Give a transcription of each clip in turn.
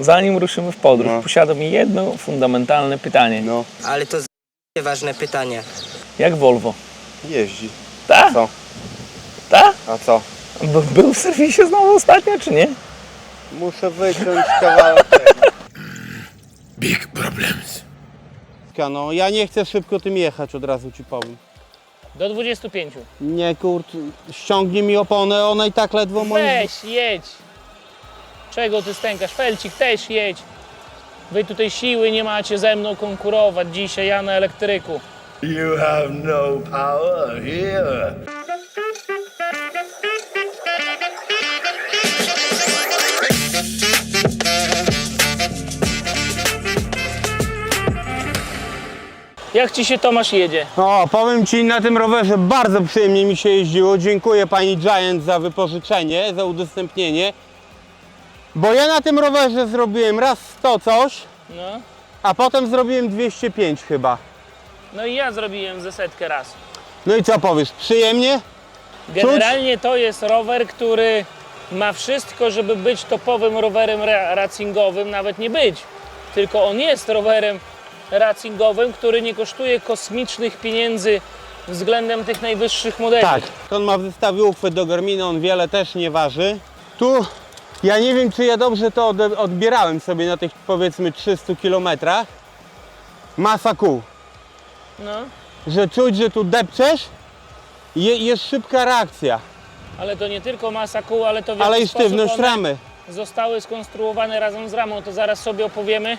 zanim ruszymy w podróż, No. posiadam jedno fundamentalne pytanie. No, Ale to z- ważne pytanie. Jak Volvo? jeździ. Ta? Co? Ta? A co? B- Był w serwisie znowu ostatnio, czy nie? Muszę wyciąć kawałek. Big problems. No, ja nie chcę szybko tym jechać, od razu ci powiem. Do 25. Nie kurt, ściągnij mi oponę, ona i tak ledwo moim... Weź, jedź. Czego ty stękasz? Felcik, też jedź. Wy tutaj siły nie macie ze mną konkurować dzisiaj, ja na elektryku. You have no power here. Jak ci się Tomasz jedzie? O, powiem ci, na tym rowerze bardzo przyjemnie mi się jeździło. Dziękuję pani Giant za wypożyczenie, za udostępnienie. Bo ja na tym rowerze zrobiłem raz 100 coś, No. a potem zrobiłem 205 chyba. No i ja zrobiłem ze setkę raz. No i co powiesz, przyjemnie? Generalnie to jest rower, który ma wszystko, żeby być topowym rowerem ra- racingowym, nawet nie być. Tylko on jest rowerem racingowym, który nie kosztuje kosmicznych pieniędzy względem tych najwyższych modeli. Tak. On ma w zestawie uchwyt do Garmina, on wiele też nie waży. Tu ja nie wiem, czy ja dobrze to odbierałem sobie na tych powiedzmy 300 kilometrach. Masa kół. No, Że czuć, że tu depczesz i je, jest szybka reakcja, ale to nie tylko masa kół, ale to w ale i sztywność ramy. zostały skonstruowane razem z ramą. To zaraz sobie opowiemy,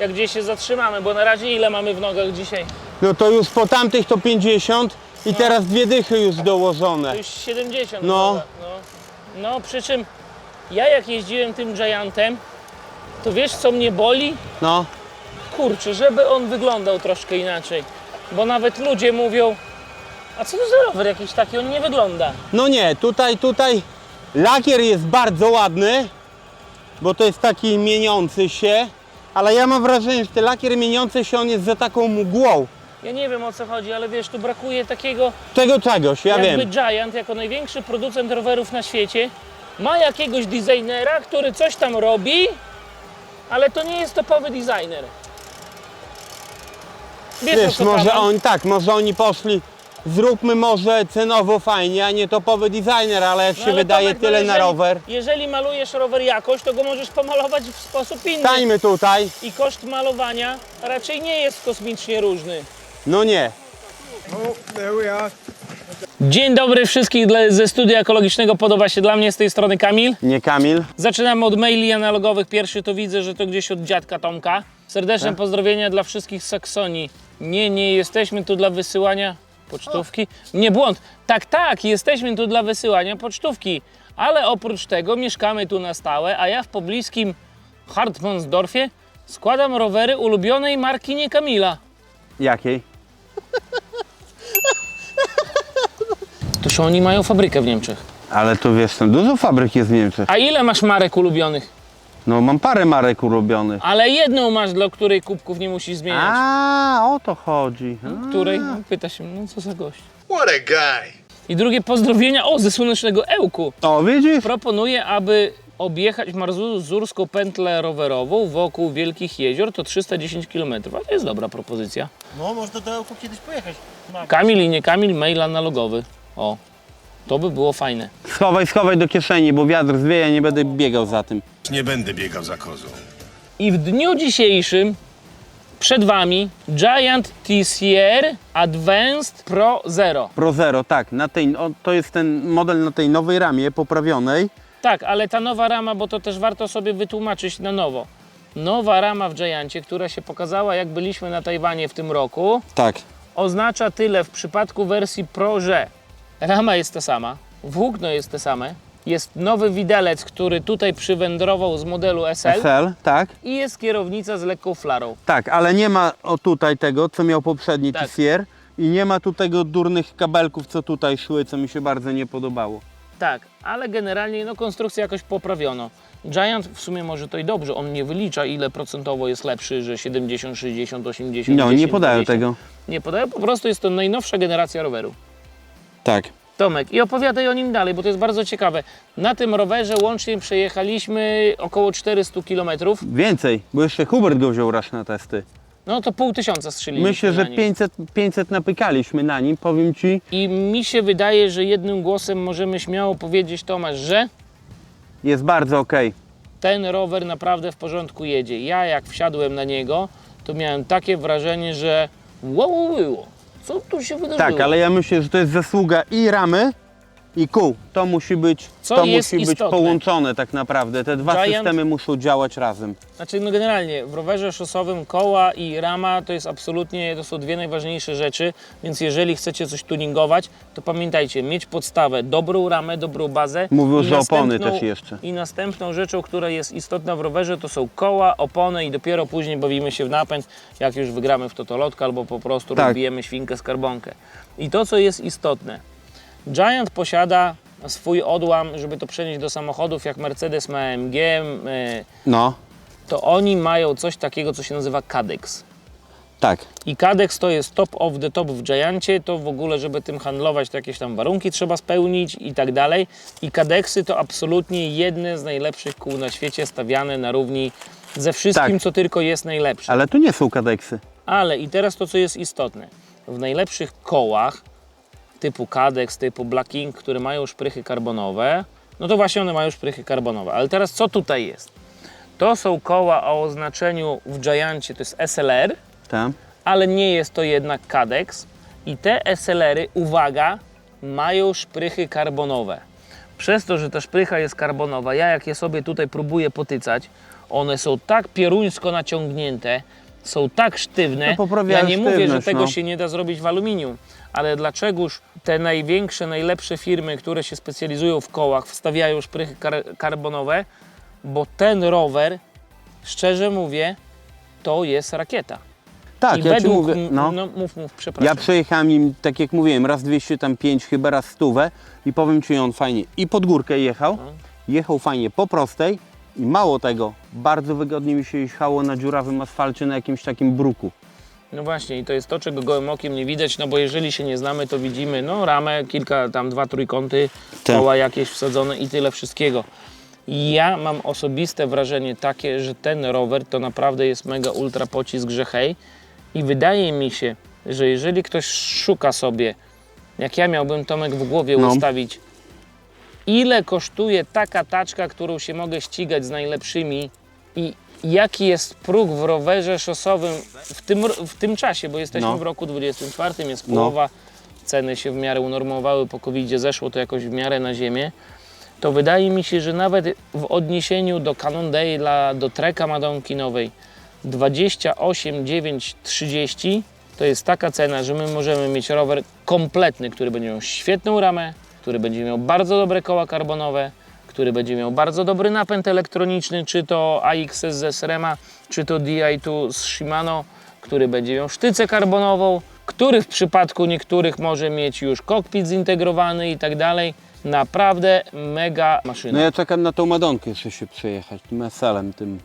jak gdzieś się zatrzymamy, bo na razie ile mamy w nogach dzisiaj? No to już po tamtych to 50 i teraz dwie dychy już dołożone. To już 70. No. no. No, przy czym ja jak jeździłem tym Giantem, to wiesz co mnie boli? No, Kurczę, żeby on wyglądał troszkę inaczej. Bo nawet ludzie mówią, a co to za rower jakiś taki, on nie wygląda. no nie, tutaj, tutaj lakier jest bardzo ładny, bo to jest taki mieniący się, ale ja mam wrażenie, że ten lakier mieniący się, on jest za taką mgłą. Ja nie wiem o co chodzi, ale wiesz, tu brakuje takiego, Tego czegoś, ja jakby wiem. Giant, jako największy producent rowerów na świecie, ma jakiegoś designera, który coś tam robi, ale to nie jest topowy designer. Wiesz, o Wiesz, co może oni, tak, może oni poszli, zróbmy może cenowo fajnie, a nie topowy designer, ale jak No się ale wydaje Tomek, no tyle na jeżeli- rower. Jeżeli malujesz rower jakoś, to go możesz pomalować w sposób inny. Stańmy tutaj, I koszt malowania raczej nie jest kosmicznie różny. no nie. Dzień dobry wszystkich dla- ze studia ekologicznego. Podoba się dla mnie z tej strony Kamil. Nie Kamil. Zaczynamy od maili analogowych. Pierwszy to widzę, że to gdzieś od dziadka Tomka. Serdeczne Tak. pozdrowienia dla wszystkich z Saksonii. Nie, nie jesteśmy tu dla wysyłania pocztówki. Nie błąd. Tak, tak, jesteśmy tu dla wysyłania pocztówki. Ale oprócz tego mieszkamy tu na stałe, a ja w pobliskim Hartmannsdorfie składam rowery ulubionej marki nie Kamila. Jakiej? Toż oni mają fabrykę w Niemczech. Ale tu wiesz, tam dużo fabryk jest w Niemczech. A ile masz marek ulubionych? No mam parę marek ulubionych. Ale jedną masz, dla której kubków nie musisz zmieniać. A, o to chodzi. A. Której? No, pyta się, no co za gość. What a guy. I drugie pozdrowienia, o, ze słonecznego Ełku. O, widzisz? Proponuję, aby objechać marzurską pętlę rowerową wokół Wielkich Jezior, to 310 km. A to jest dobra propozycja. No, można do Ełku kiedyś pojechać. Kamil i nie Kamil, mail analogowy. O, to by było fajne. Schowaj, schowaj do kieszeni, bo wiatr zwieje, nie będę biegał za tym. Nie będę biegał za kozą. I w dniu dzisiejszym przed Wami Giant TCR Advanced Pro Zero. Pro Zero, tak, na tej, o, to jest ten model na tej nowej ramie poprawionej. Tak, ale ta nowa rama, bo to też warto sobie wytłumaczyć na nowo. Nowa rama w Giancie, która się pokazała jak byliśmy na Tajwanie w tym roku, Tak. oznacza tyle w przypadku wersji Pro, że rama jest ta sama, włókno jest te same, jest nowy widelec, który tutaj przywędrował z modelu SL SL, tak. i jest kierownica z lekką flarą. Tak, ale nie ma o tutaj tego, co miał poprzedni Tak. TCR i nie ma tu tego durnych kabelków, co tutaj szły, co mi się bardzo nie podobało. Tak, ale generalnie no, konstrukcję jakoś poprawiono. Giant w sumie może to i dobrze, on nie wylicza ile procentowo jest lepszy, że 70, 60, 80, No, nie 10, podają 20. tego. Nie podają, po prostu jest to najnowsza generacja roweru. Tak. Tomek, i opowiadaj o nim dalej, bo to jest bardzo ciekawe. Na tym rowerze łącznie przejechaliśmy około 400 km. Więcej, bo jeszcze Hubert go wziął raz na testy. No to pół tysiąca strzeliśmy Myślę, że na nim. 500, 500 napykaliśmy na nim, powiem Ci. I mi się wydaje, że jednym głosem możemy śmiało powiedzieć, Tomasz, że Jest bardzo okej. ten rower naprawdę w porządku jedzie. Ja jak wsiadłem na niego, to miałem takie wrażenie, że wow, wow, wow, co tu się wydarzyło? Tak, ale ja myślę, że to jest zasługa i ramy, i kół. To musi być, Co to jest musi być połączone tak naprawdę. Te dwa Giant- systemy muszą działać razem. Znaczy, no generalnie w rowerze szosowym koła i rama to jest absolutnie, to są dwie najważniejsze rzeczy, więc jeżeli chcecie coś tuningować, to pamiętajcie, mieć podstawę, dobrą ramę, dobrą bazę. Mówił, i że opony następną- też jeszcze. I następną rzeczą, która jest istotna w rowerze, to są koła, opony i dopiero później bawimy się w napęd, jak już wygramy w totolotkę albo po prostu Tak. rozbijemy świnkę z karbonkę. I to, co jest istotne, Giant posiada swój odłam, żeby to przenieść do samochodów, jak Mercedes ma AMG, e, No, to oni mają coś takiego, co się nazywa Cadex. tak. I Cadex to jest top of the top w Giancie, to w ogóle, żeby tym handlować, to jakieś tam warunki trzeba spełnić i tak dalej. I Cadexy to absolutnie jedne z najlepszych kół na świecie, stawiane na równi ze wszystkim, Tak. co tylko jest najlepsze. Ale tu nie są kadeksy. Ale i teraz to, co jest istotne. W najlepszych kołach typu Cadex, typu Black King, które mają szprychy karbonowe, no to właśnie one mają szprychy karbonowe. Ale teraz co tutaj jest? To są koła o oznaczeniu w Giancie, to jest SLR, Tam. ale nie jest to jednak Cadex. I te SLR-y, uwaga, mają szprychy karbonowe. Przez to, że ta szprycha jest karbonowa, ja jak je sobie tutaj próbuję potycać, one są tak pieruńsko naciągnięte, są tak sztywne. Poprawiają ja nie mówię, że tego no. się nie da zrobić w aluminium, ale dlaczegoż te największe, najlepsze firmy, które się specjalizują w kołach, wstawiają szprychy kar karbonowe? Bo ten rower, szczerze mówię, to jest rakieta. Tak, I ja Ci według, mówię, no. no mów, mów, przepraszam. Ja przejechałem nim, tak jak mówiłem, raz 205, chyba raz stówę i powiem Ci, on fajnie i pod górkę jechał, No. jechał fajnie po prostej i mało tego, bardzo wygodnie mi się jechało na dziurawym asfalcie, na jakimś takim bruku. No właśnie, i to jest to, czego gołym okiem nie widać, no bo jeżeli się nie znamy, to widzimy no ramę, kilka tam, dwa trójkąty, Tak. koła jakieś wsadzone i tyle wszystkiego. Ja mam osobiste wrażenie takie, że ten rower to naprawdę jest mega ultra pocisk, że hej. I wydaje mi się, że jeżeli ktoś szuka sobie, jak ja miałbym Tomek w głowie No. ustawić, ile kosztuje taka taczka, którą się mogę ścigać z najlepszymi i jaki jest próg w rowerze szosowym w tym, w tym czasie, bo jesteśmy No. w roku 24, jest No. połowa, ceny się w miarę unormowały, po covid zeszło to jakoś w miarę na ziemię, to wydaje mi się, że nawet w odniesieniu do Cannondale'a, do Treka Madonki Nowej 28 9 30 to jest taka cena, że my możemy mieć rower kompletny, który będzie miał świetną ramę, który będzie miał bardzo dobre koła karbonowe, który będzie miał bardzo dobry napęd elektroniczny, czy to AXS ze Srema, czy to Di2 z Shimano, który będzie miał sztycę karbonową, który w przypadku niektórych może mieć już kokpit zintegrowany i tak dalej. Naprawdę mega maszyna. No ja czekam na tą Madonkę jeszcze się przejechać, tym SL-em, tym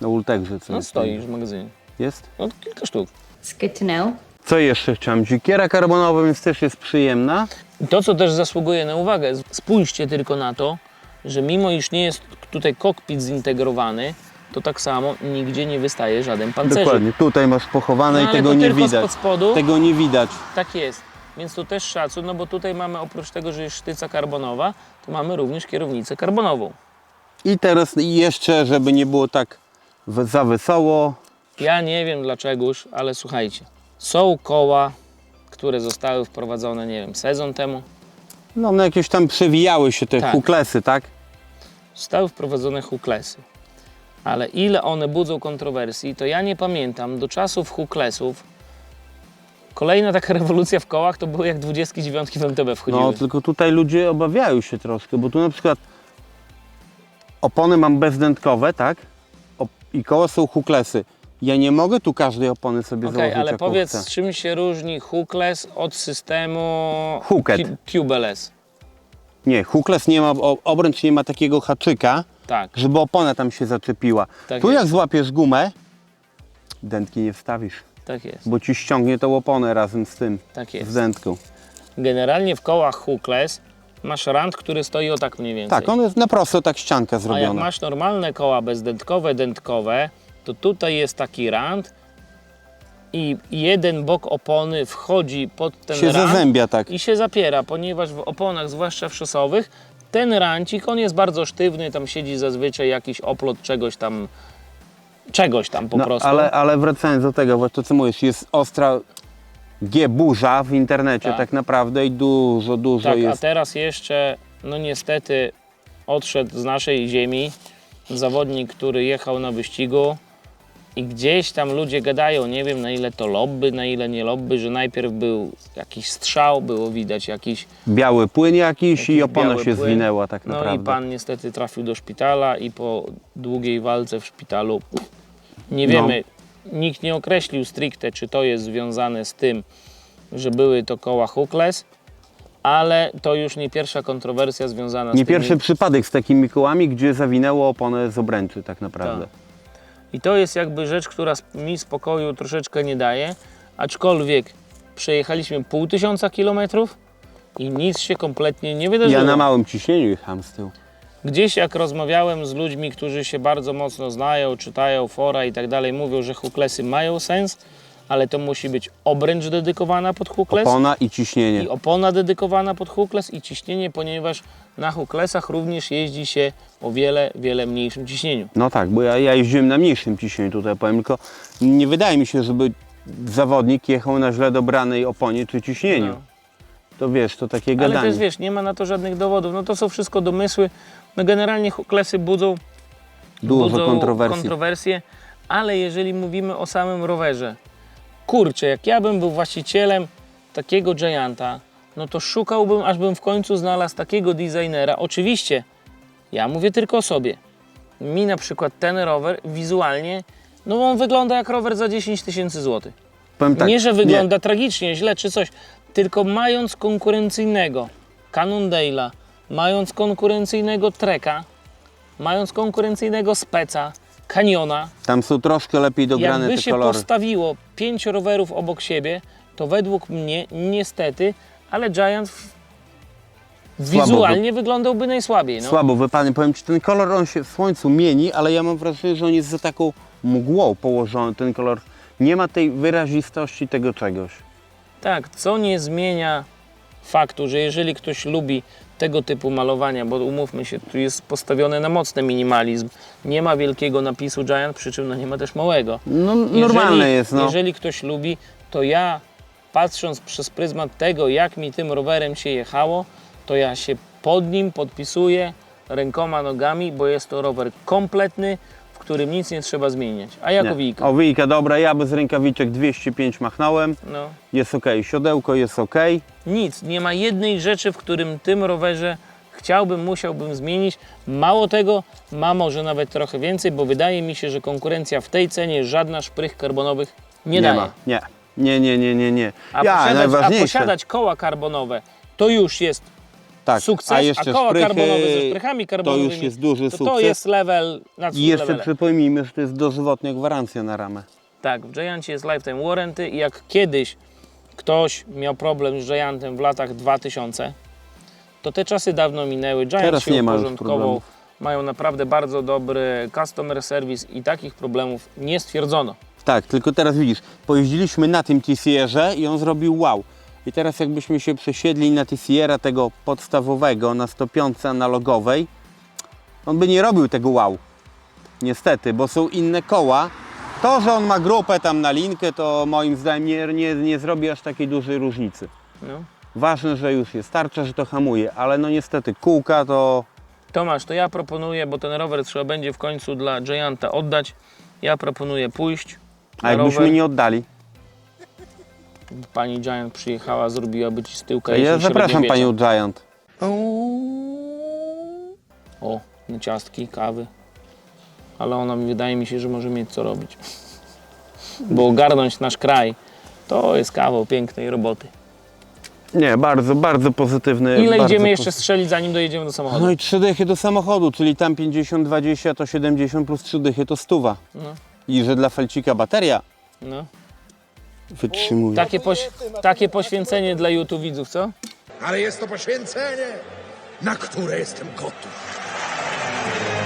na Ultegrze. co No jest. stoi już w magazynie. Jest? No kilka sztuk. It's good to know. Co jeszcze chciałem? Dzikiera karbonowa, więc też jest przyjemna. I To, co też zasługuje na uwagę, spójrzcie tylko na to, że mimo iż nie jest tutaj kokpit zintegrowany, to tak samo nigdzie nie wystaje żaden pancerzyk. Dokładnie, tutaj masz pochowane No, i tego nie widać. spod spodu. Tego nie widać. Tak jest. Więc to też szacun, no bo tutaj mamy oprócz tego, że jest sztyca karbonowa, to mamy również kierownicę karbonową. I teraz jeszcze, żeby nie było tak za wesoło, Ja nie wiem dlaczegoż, ale słuchajcie, są koła, które zostały wprowadzone, nie wiem, sezon temu. no, no jakieś tam przewijały się te Tak. huklesy, tak? Zostały wprowadzone huklesy. Ale ile one budzą kontrowersji, to ja nie pamiętam. Do czasów huklesów kolejna taka rewolucja w kołach to były jak 29 w MTB wchodziły. No, tylko tutaj ludzie obawiają się troszkę, bo tu na przykład opony mam bezdętkowe, tak? Op- I koło są huklesy. Ja nie mogę tu każdej opony sobie Okej, założyć ale jaką powiedz, chcę. czym się różni hookless od systemu Hooked. tu- tubeless? Nie, hukles nie ma, o- obręcz nie ma takiego haczyka, Tak, żeby opona tam się zaczepiła. Tak tu jest. jak złapiesz gumę, dętki nie wstawisz, tak jest, bo ci ściągnie tą oponę razem z tym, tak z jest. dętką. Generalnie w kołach hookless masz rand, który stoi o tak mniej więcej. Tak, on jest na prosto tak ścianka A jak zrobiona. masz normalne koła bezdętkowe, dętkowe, to tutaj jest taki rand i jeden bok opony wchodzi pod ten się rand zazębia tak. i się zapiera, ponieważ w oponach, zwłaszcza w szosowych, ten rancik, on jest bardzo sztywny, tam siedzi zazwyczaj jakiś oplot czegoś tam, czegoś tam po No, prostu. ale, ale wracając do tego, bo to co mówisz, jest ostra G burza w internecie Tak. tak, naprawdę i dużo, dużo Tak, a jest. teraz jeszcze, no niestety, odszedł z naszej ziemi zawodnik, który jechał na wyścigu i gdzieś tam ludzie gadają, nie wiem na ile to lobby, na ile nie lobby, że najpierw był jakiś strzał, było widać jakiś, Biały płyn jakiś, jakiś i opona się płyn. zwinęła tak No naprawdę. i pan niestety trafił do szpitala i po długiej walce w szpitalu nie No. wiemy, nikt nie określił stricte, czy to jest związane z tym, że były to koła hookless, ale to już nie pierwsza kontrowersja związana z Nie tymi... pierwszy przypadek z takimi kołami, gdzie zawinęło oponę z obręczy tak naprawdę. Tak. I to jest jakby rzecz, która mi spokoju troszeczkę nie daje, aczkolwiek przejechaliśmy pół tysiąca kilometrów i nic się kompletnie nie wydarzyło. Ja na małym ciśnieniu jechałem z tyłu. Gdzieś jak rozmawiałem z ludźmi, którzy się bardzo mocno znają, czytają fora i tak dalej, mówią, że hooklesy mają sens, ale to musi być obręcz dedykowana pod hookless Opona i ciśnienie. i opona dedykowana pod hookless i ciśnienie, ponieważ na hooklesach również jeździ się o wiele, wiele mniejszym ciśnieniu. No tak, bo ja, ja jeździłem na mniejszym ciśnieniu tutaj powiem, tylko nie wydaje mi się, żeby zawodnik jechał na źle dobranej oponie czy ciśnieniu. No. To wiesz, to takie Ale gadanie. też wiesz, nie ma na to żadnych dowodów. No to są wszystko domysły. No generalnie hooklesy budzą, Dużo budzą kontrowersji. kontrowersje, ale jeżeli mówimy o samym rowerze, kurczę, jak ja bym był właścicielem takiego Gianta, no to szukałbym, aż bym w końcu znalazł takiego designera. Oczywiście, ja mówię tylko o sobie. Mi na przykład ten rower wizualnie, no on wygląda jak rower za 10 tysięcy złotych. Powiem tak, nie, że wygląda tragicznie, źle czy coś, tylko mając konkurencyjnego Cannondale'a, mając konkurencyjnego Treka, mając konkurencyjnego Speca, Caniona, Tam są troszkę lepiej dograne jakby te się kolory. postawiło pięć rowerów obok siebie, to według mnie niestety, ale Giant w- wizualnie wyglądałby najsłabiej. No. Słabo wypadnie. Powiem Ci, ten kolor on się w słońcu mieni, ale ja mam wrażenie, że on jest za taką mgłą położony, ten kolor. Nie ma tej wyrazistości tego czegoś. Tak, co nie zmienia faktu, że jeżeli ktoś lubi tego typu malowania, bo umówmy się, tu jest postawione na mocny minimalizm, nie ma wielkiego napisu Giant, przy czym no nie ma też małego. No Jeżeli- normalne jest, no. Jeżeli ktoś lubi, to ja patrząc przez pryzmat tego, jak mi tym rowerem się jechało, to ja się pod nim podpisuję rękoma, nogami, bo jest to rower kompletny, w którym nic nie trzeba zmieniać. A jak Nie. owijka? O wyjka, dobra, ja bez rękawiczek 205 machnąłem, No. jest ok, siodełko jest ok. Nic, nie ma jednej rzeczy, w którym tym rowerze chciałbym, musiałbym zmienić. Mało tego, ma może nawet trochę więcej, bo wydaje mi się, że konkurencja w tej cenie żadna szprych karbonowych nie, daje. ma, nie. Nie, nie, nie, nie, nie. A, posiadać, a posiadać koła karbonowe to już jest tak, sukces, a a, jeszcze koła szprychy, karbonowe ze szprychami to karbonowymi już jest duży to, sukces. to jest level nad I jeszcze levelem. przypomnijmy, że to jest dożywotnia gwarancja na ramę. Tak, w Giancie jest lifetime warranty i jak kiedyś ktoś miał problem z Giantem w latach 2000, to te czasy dawno minęły. Giant Teraz się nie ma uporządkował, problemów. mają naprawdę bardzo dobry customer service i takich problemów nie stwierdzono. Tak, tylko teraz widzisz, pojeździliśmy na tym TCR-ze i on zrobił wow. I teraz jakbyśmy się przesiedli na TCR-a tego podstawowego na 105 analogowej, on by nie robił tego wow. Niestety, bo są inne koła. To, że on ma grupę tam na linkę, to moim zdaniem nie, nie, nie zrobi aż takiej dużej różnicy. No. Ważne, że już jest tarcza, że to hamuje, ale no niestety kółka to Tomasz, to ja proponuję, bo ten rower trzeba będzie w końcu dla Gianta oddać. Ja proponuję pójść A jakbyśmy rower. nie oddali? Pani Giant przyjechała, zrobiłaby ci z tyłka. Ja zapraszam panią Giant. O, na ciastki, kawy. Ale ona wydaje mi się, że może mieć co robić. Bo ogarnąć nasz kraj to jest kawał pięknej roboty. Nie, bardzo, bardzo pozytywny. Ile bardzo idziemy jeszcze strzelić, zanim dojedziemy do samochodu? No i trzy dychy do samochodu, czyli tam 50, 20 to 70 plus 3 dychy to stuwa. No, I że dla felcika bateria, no. Wytrzymuje. Takie, poś, takie poświęcenie dla YouTube widzów, co? Ale jest to poświęcenie, na które jestem gotów.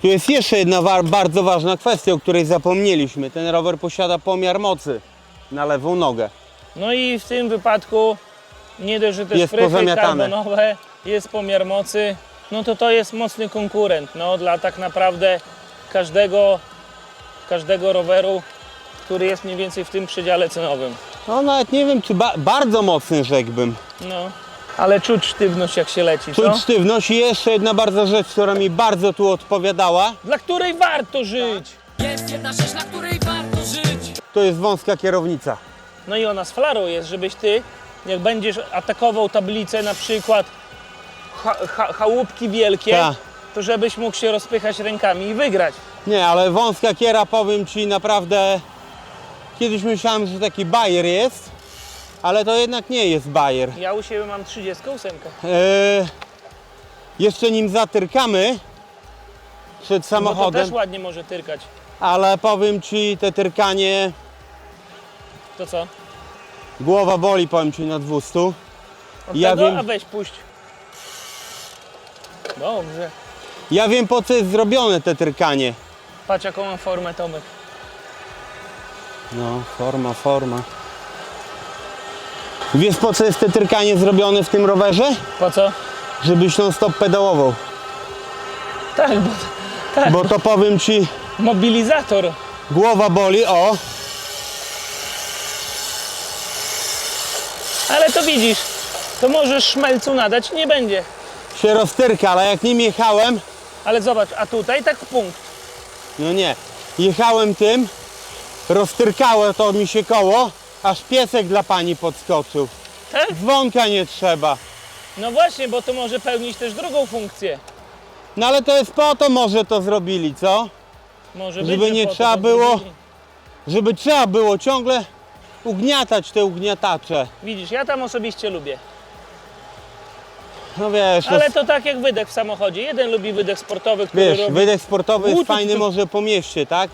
Tu jest jeszcze jedna wa- bardzo ważna kwestia, o której zapomnieliśmy. Ten rower posiada pomiar mocy na lewą nogę. No i w tym wypadku nie dość, że te Jest szprychy karbonowe, jest pomiar mocy, no to to jest mocny konkurent, no dla tak naprawdę każdego, każdego roweru, który jest mniej więcej w tym przedziale cenowym. No nawet nie wiem, czy ba- bardzo mocny rzekłbym. No, ale czuć sztywność jak się leci, co? Czuć sztywność i jeszcze jedna bardzo rzecz, która mi bardzo tu odpowiadała, Dla której warto żyć. Jest jedna rzecz, na której warto żyć. to jest wąska kierownica. No i ona z flarą jest, żebyś ty, jak będziesz atakował tablicę na przykład cha, cha, chałupki wielkie, Ta. to żebyś mógł się rozpychać rękami i wygrać. Nie, ale wąska kiera, powiem Ci naprawdę, kiedyś myślałem, że taki bajer jest, ale to jednak nie jest bajer. Ja u siebie mam 38. Eee, jeszcze nim zatyrkamy przed No to samochodem, też ładnie może tyrkać. ale powiem Ci, te tyrkanie, To co? głowa boli, powiem Ci, na 200. Od Ja tego? wiem. A weź puść. Dobrze. Ja wiem po co jest zrobione te tyrkanie. Patrz jaką mam formę Tomek. No, forma, forma. Wiesz po co jest te tyrkanie zrobione w tym rowerze? Po co? Żebyś non stop pedałował. Tak, bo tak. Bo to powiem Ci, mobilizator. głowa boli, o. Ale to widzisz, to możesz szmelcu nadać, nie będzie. się roztyrka, ale jak nim jechałem, Ale zobacz, a tutaj tak punkt. no nie, jechałem tym, roztyrkało to mi się koło, aż piesek dla pani podskoczył. Tak? Dzwonka nie trzeba. No właśnie, bo to może pełnić też drugą funkcję. No ale to jest po to może to zrobili, co? Może Żeby być, że nie po to trzeba było-. Żeby trzeba było ciągle ugniatać te ugniatacze. Widzisz, ja tam osobiście lubię. No wiesz, Ale to tak jak wydech w samochodzie. Jeden lubi wydech sportowy, który wiesz, robi... wydech sportowy jest fajny tu. może po mieście, tak?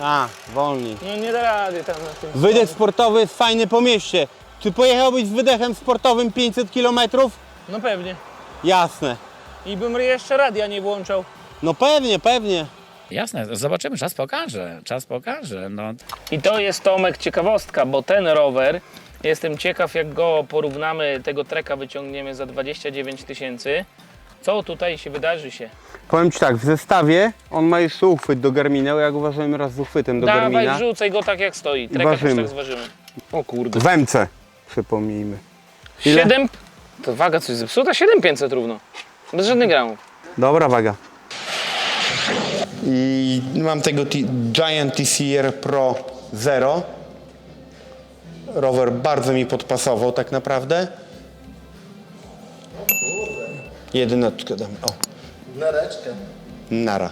A, wolniej. No nie da rady tam na tym. Wydech sportowy jest fajny po mieście. Czy pojechałbyś z wydechem sportowym 500 km? No pewnie. Jasne. I bym jeszcze radia nie włączał. No pewnie, pewnie. Jasne, zobaczymy, czas pokaże, czas pokaże. No, I to jest Tomek ciekawostka, bo ten rower, jestem ciekaw jak go porównamy, tego treka wyciągniemy za 29 tysięcy. Co tutaj się wydarzy się? Powiem Ci tak, w zestawie on ma jeszcze uchwyt do Garmina, jak uważałem raz z uchwytem do Dawaj, Garmina. wrzucaj go tak jak stoi. Treka też ważymy. tak zważymy. O kurde. W MC, przypomnijmy. Ile? 7... To waga coś zepsuta? 7500 równo. Bez żadnych gramów. Dobra waga. I mam tego T- Giant TCR Pro Zero. Rower bardzo mi podpasował tak naprawdę. Jedyneczkę dam. O, Nareczkę. nara.